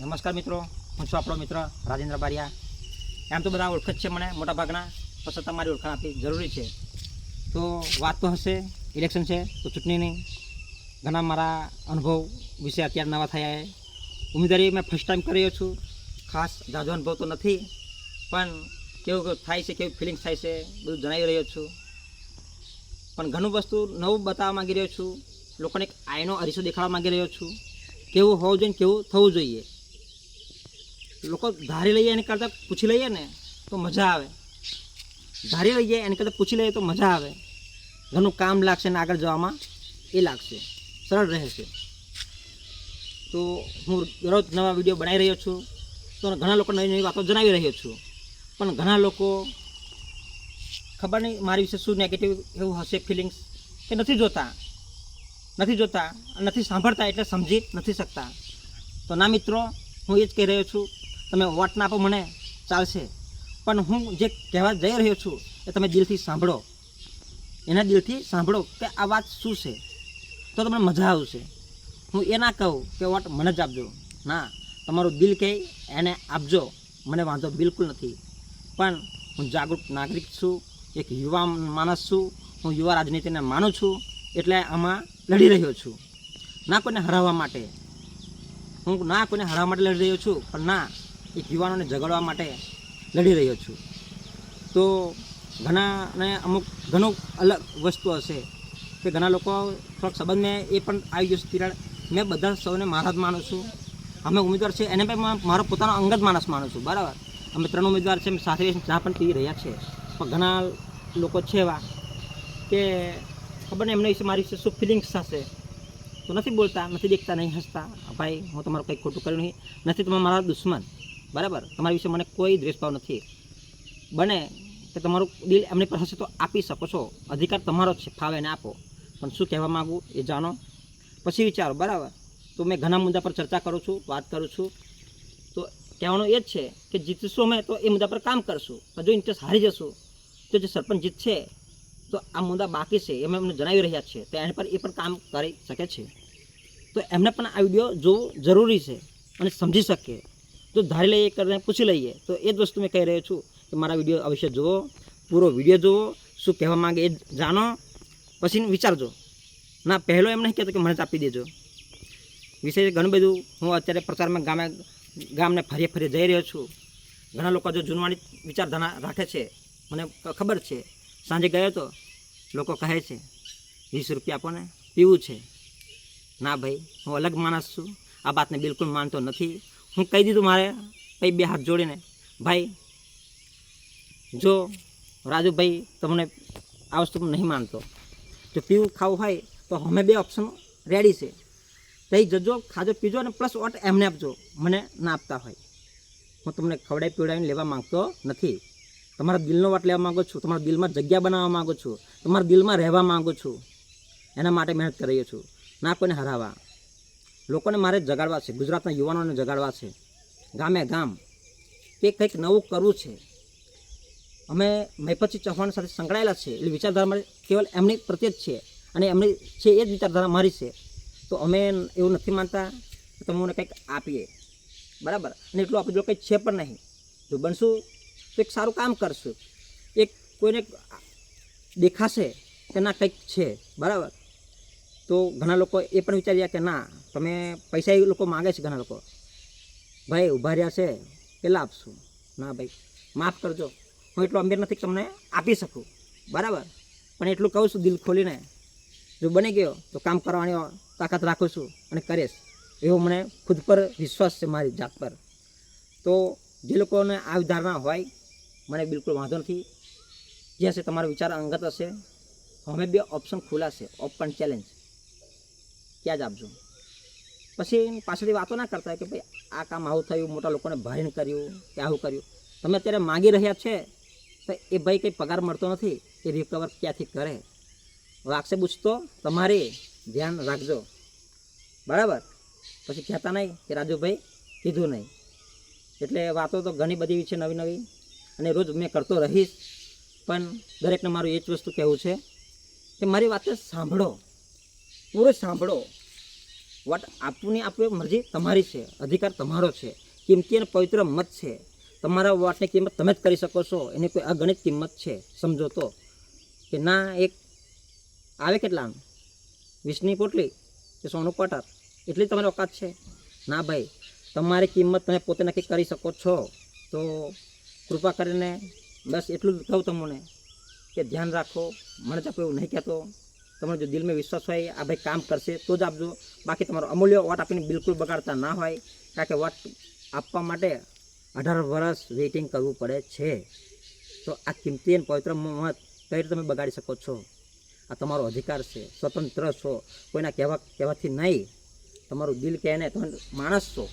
નમસ્કાર મિત્રો, હું છું આપણો મિત્ર રાજેન્દ્ર બારિયા. એમ તો બધા ઓળખ જ છે મને મોટા ભાગના પછી તમારી ઓળખાણ આપવી જરૂરી છે. તો વાત તો હશે ઇલેક્શન છે, તો ચૂંટણીની. ઘણા મારા અનુભવ વિશે અત્યારે નવા થયા છે. ઉમેદવારી મેં ફર્સ્ટ ટાઈમ કરી રહ્યો છું. ખાસ જાજો અનુભવ તો નથી, પણ કેવું થાય છે, કેવું ફિલિંગ્સ થાય છે, બધું જણાવી રહ્યો છું. પણ ઘણું વસ્તુ નવું બતાવવા માગી રહ્યો છું. લોકોને એક આયનો અરીસો દેખાડવા માંગી રહ્યો છું. કેવું હોવું જોઈએ કેવું થવું જોઈએ? લોકો ધારી લઈએ એની કરતાં પૂછી લઈએ ને, તો મજા આવે. ધારી લઈએ એની કરતાં પૂછી લઈએ તો મજા આવે. ઘણું કામ લાગશે ને આગળ જવામાં, એ લાગશે. સરળ રહેશે. તો હું દરરોજ નવા વીડિયો બનાવી રહ્યો છું. તો ઘણા લોકો નવી નવી વાતો જણાવી રહ્યો છું. પણ ઘણા લોકો ખબર નહીં મારી વિશે શું નેગેટિવ એવું હશે ફિલિંગ્સ કે નથી જોતા. નથી જોતા નથી સાંભળતા એટલે સમજી નથી શકતા. તો ના મિત્રો, હું એ જ કહી રહ્યો છું. તમે વોટ ના આપો, મને ચાલશે. પણ હું જે કહેવા જઈ રહ્યો છું એ તમે દિલથી સાંભળો. એના દિલથી સાંભળો કે આ વાત શું છે. તો તમને મજા આવશે. હું એ ના કહું કે વોટ મને જ આપજો. ના, તમારું દિલ કહે એને આપજો. મને વાંધો બિલકુલ નથી. પણ હું જાગૃત નાગરિક છું, એક યુવા માણસ છું, હું યુવા રાજનીતિને માનું છું, એટલે આમાં લડી રહ્યો છું. ના કોઈને હરાવવા માટે. હું ના કોઈને હરાવવા માટે લડી રહ્યો છું, પણ ના એક યુવાનોને જગાડવા માટે લડી રહ્યો છું. તો ઘણાને અમુક ઘણો અલગ વસ્તુ હશે કે ઘણા લોકો થોડાક સંબંધને એ પણ આવી જશે. તિરાડ, મેં બધા સૌને મારા જ માનું છું. અમે ઉમેદવાર છે એને પણ મારો પોતાનો અંગત માણસ માનું છું. બરાબર? અમે ત્રણ ઉમેદવાર છે સાથે ચા પણ પી રહ્યા છે પણ ઘણા લોકો છે એવા કે ખબર નહીં, એમને વિશે મારી વિશે શું ફિલિંગ્સ થશે તો નથી બોલતા, નથી દેખતા, નહીં હસતા. ભાઈ, હું તમારું કંઈ ખોટું કર્યું નહીં. નથી, તમે મારા દુશ્મન. બરાબર? તમારી વિશે મને કોઈ દ્વેષભાવ નથી. બને કે તમારું દિલ એમની પાસે તો આપી શકો છો. અધિકાર તમારો જ છે, ફાવે ને આપો. પણ શું કહેવા માગું એ જાણો? પછી વિચારો, બરાબર? તો મેં ઘણા મુદ્દા પર ચર્ચા કરું છું, વાત કરું છું. તો કહેવાનું એ જ છે કે જીતશું અમે તો એ મુદ્દા પર કામ કરશું. પણ જો ઇન્ટરેસ્ટ હારી જશું, તો જે સરપંચ જીતશે, તો આ મુદ્દા બાકી છે. એમ એમને જણાવી રહ્યા છે. તો એના પર એ પણ કામ કરી શકે છે. તો એમને પણ આ વીડિયો જોવું જરૂરી છે અને સમજી શકે જો ધારી લઈએ કરીને પૂછી લઈએ. તો એ જ વસ્તુ મેં કહી રહ્યો છું કે મારા વીડિયો અવશ્ય જુઓ, પૂરો વીડિયો જુઓ, શું કહેવા માંગે એ જાણો, પછી વિચારજો. ના, પહેલો એમ નહીં કહેતો કે મને જ આપી દેજો. વિષય ઘણું બધું હું અત્યારે પ્રચારમાં ગામે, ગામને ફરી ફરી જઈ રહ્યો છું. ઘણા લોકો જો જૂનવાણી વિચારધારા રાખે છે. મને ખબર છે. સાંજે ગયો તો લોકો કહે છે, વીસ રૂપિયા આપો ને, પીવું છે. ના ભાઈ, હું અલગ માણસ છું. આ વાતને બિલકુલ માનતો નથી. હું કહી દીધું મારે પછી બે હાથ જોડીને, ભાઈ, જો રાજુભાઈ તમને આ વસ્તુ નહીં માનતો. જો પીવું ખાવું હોય તો અમે બે ઓપ્શન રેડી છે. તઈ જજો, ખાજો, પીજો અને પ્લસ વોટ એમને આપજો. મને ના આપતા હોય. હું તમને ખવડાવી પીવડાવીને લેવા માગતો નથી. તમારા દિલનો વાટ લેવા માંગુ છું. તમારા દિલમાં જગ્યા બનાવવા માંગુ છું. તમારા દિલમાં રહેવા માંગુ છું. એના માટે મહેનત કરી રહ્યો છું. ના કોઈને હરાવવા. લોકોને મારે જગાડવા છે, ગુજરાતના યુવાનોને જગાડવા છે, ગામે ગામ. કે કંઈક નવું કરવું છે. અમે મહિપતસિંહ ચૌહાણ સાથે સંકળાયેલા છે, એટલે વિચારધારા મારી કેવલ એમની પ્રત્યે જ છે અને એમની છે એ જ વિચારધારા મારી છે. તો અમે એવું નથી માનતા કે તમે મને કંઈક આપીએ. બરાબર? અને એટલું આપી દો કંઈક છે પણ નહીં. જો બનશું તો એક સારું કામ કરશું. એક કોઈને દેખાશે કે ના કંઈક છે. બરાબર? તો ઘણા લોકો એ પણ વિચાર્યા કે ના તમે પૈસા એ લોકો માગે છે ઘણા લોકો. ભાઈ, ઊભા રહ્યા છે પહેલાં આપશું. ના ભાઈ, માફ કરજો. હું એટલો અમીર નથી તમને આપી શકું. બરાબર. પણ એટલું કહું છું દિલ ખોલીને. જો બની ગયો, તો કામ કરવાની તાકાત રાખું છું અને કરીશ. એવો મને ખુદ પર વિશ્વાસ છે મારી જાત પર. તો જે લોકોને આ ધારણા હોય, મને બિલકુલ વાંધો નથી. જે હશે તમારો વિચાર અંગત હશે, અમે બે ઓપ્શન ખુલ્લા છે ઓપન ચેલેન્જ. ત્યાં જ આપજો. પછી પાછળથી વાતો ના કરતા કે ભાઈ, આ કામ આવું થયું, મોટા લોકોને ભારીને કર્યું કે આવું કર્યું. તમે અત્યારે માગી રહ્યા છે, તો એ ભાઈ કંઈ પગાર મળતો નથી, એ રિકવર ક્યાંથી કરે? વાગશે પૂછતો તમારે ધ્યાન રાખજો. બરાબર? પછી કહેતા નહીં કે રાજુભાઈ, કીધું નહીં. એટલે વાતો તો ઘણી બધી છે નવી નવી, અને રોજ મેં કરતો રહીશ, પણ દરેકને મારું એ જ વસ્તુ કહેવું છે કે મારી વાતે સાંભળો. પૂરો સાંભળો. વોટ આપવું આપવું મરજી તમારી છે, અધિકાર તમારો છે. કિંમતી અને પવિત્ર મત છે. તમારા વાટની કિંમત તમે જ કરી શકો છો. એની કોઈ અગણિત કિંમત છે. સમજો તો. કે ના, એક આવે કેટલા આમ વીસની પોટલી કે સોનું ક્વાર્ટર? એટલી તમારી ઓકાત છે? ના ભાઈ, તમારી કિંમત તમે પોતે નક્કી કરી શકો છો. તો કૃપા કરીને બસ એટલું જ કહું તમને કે ધ્યાન રાખો, મને તો એવું નહીં કહેતો. તમારો જો દિલમાં વિશ્વાસ હોય, આ ભાઈ કામ કરશે, તો જ આપજો. બાકી તમારો અમૂલ્ય વોટ આપીને બિલકુલ બગાડતા ના હોય, કારણ કે વોટ આપવા માટે અઢાર વર્ષ વેઇટિંગ કરવું પડે છે. તો આ કિંમતી અને પવિત્ર મત કઈ રીતે તમે બગાડી શકો છો? આ તમારો અધિકાર છે, સ્વતંત્ર છો. કોઈના કહેવા કહેવાથી નહીં. તમારું દિલ કહે ને તમે માણસ છો.